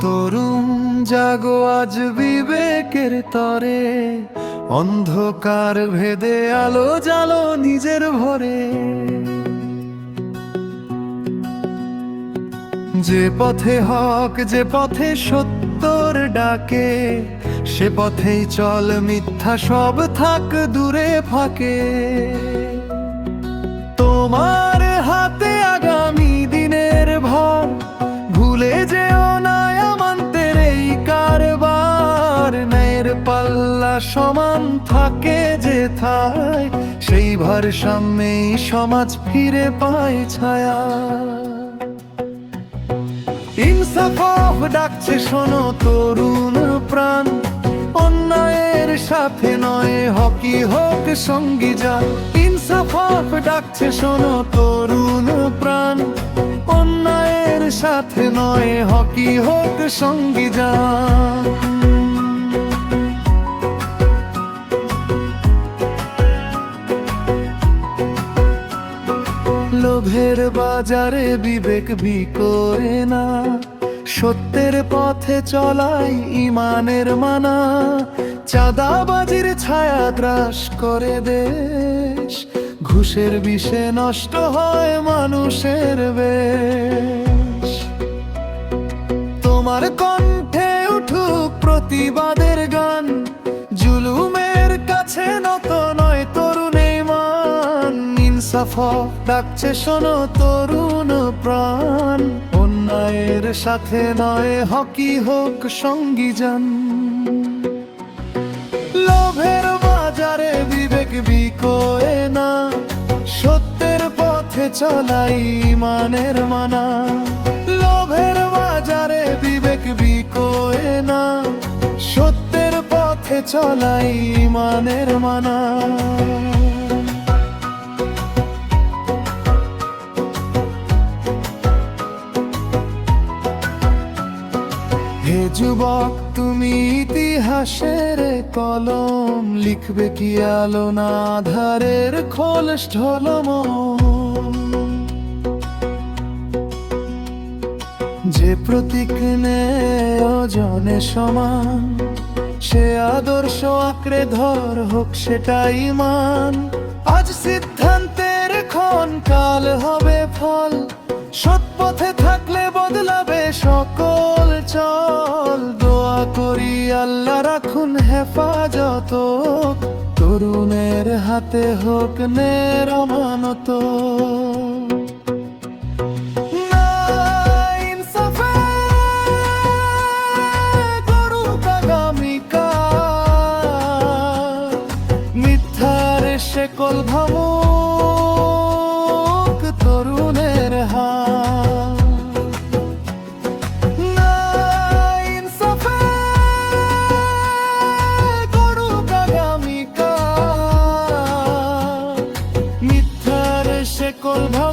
তরুণ, জাগো আজ বিবেকের তরে। অন্ধকার ভেদে আলো জালো নিজের ভরে। যে পথে হক, যে পথে সত্যর ডাকে, সে পথেই চল, মিথ্যা সব থাক দূরে ফাঁকে। তোমার হাতে ন্যায়ের পাল্লা সমান থাকে যে থায় সেই ভারসাম্যেই সমাজ ফিরে পায় ছায়া। ইনসাফ ডাকছে, শোনো তরুণ প্রাণ। অন্যায়ের সাথে নয়, হকি হোক, সঙ্গী যান ইনসাফ ডাকছে, শোনো তরুণ প্রাণ। অন্যায়ের সাথে নয়, হকি হোক, সঙ্গী যান লোভের বাজারে বিবেক বি বিকরে না। সত্যের পথে চলাই ইমানের মানা। চাঁদাবাজির ছায়া গ্রাস করে দেশ। ঘুষের বিষে নষ্ট হয় মানুষের বেশ। তোমার কণ্ঠে উঠুক প্রতিবাদের গান। জুলুমের কাছে নত নয় ডাকছে, শোনো তরুণ প্রাণ। অন্যায়ের সাথে নয়, হকি হোক, সঙ্গী যান। লোভের বাজারে বিবেক বিকোয় না, সত্যের পথে চলাই মানের মানা। লোভের বাজারে বিবেক বিকোয় না, সত্যের পথে চলাই মানের মানা। যুবক, তুমি ইতিহাসের কলম লিখবে কি আলো না আধারের খোল স্থলম যে প্রতীক ওজনে সমান, সে আদর্শ আঁকড়ে ধর হোক সেটাই মান। আজ সিদ্ধান্তের ক্ষণ, কাল হবে ফল, সৎপথে থাকলে বদলাবে সকল করি আল্লাহ রাখুন হেফাজত। তরুণের হাতে হোক নের অমানত না ইনসাফে আগামীকাল। মিথ্যার শেকল ভাব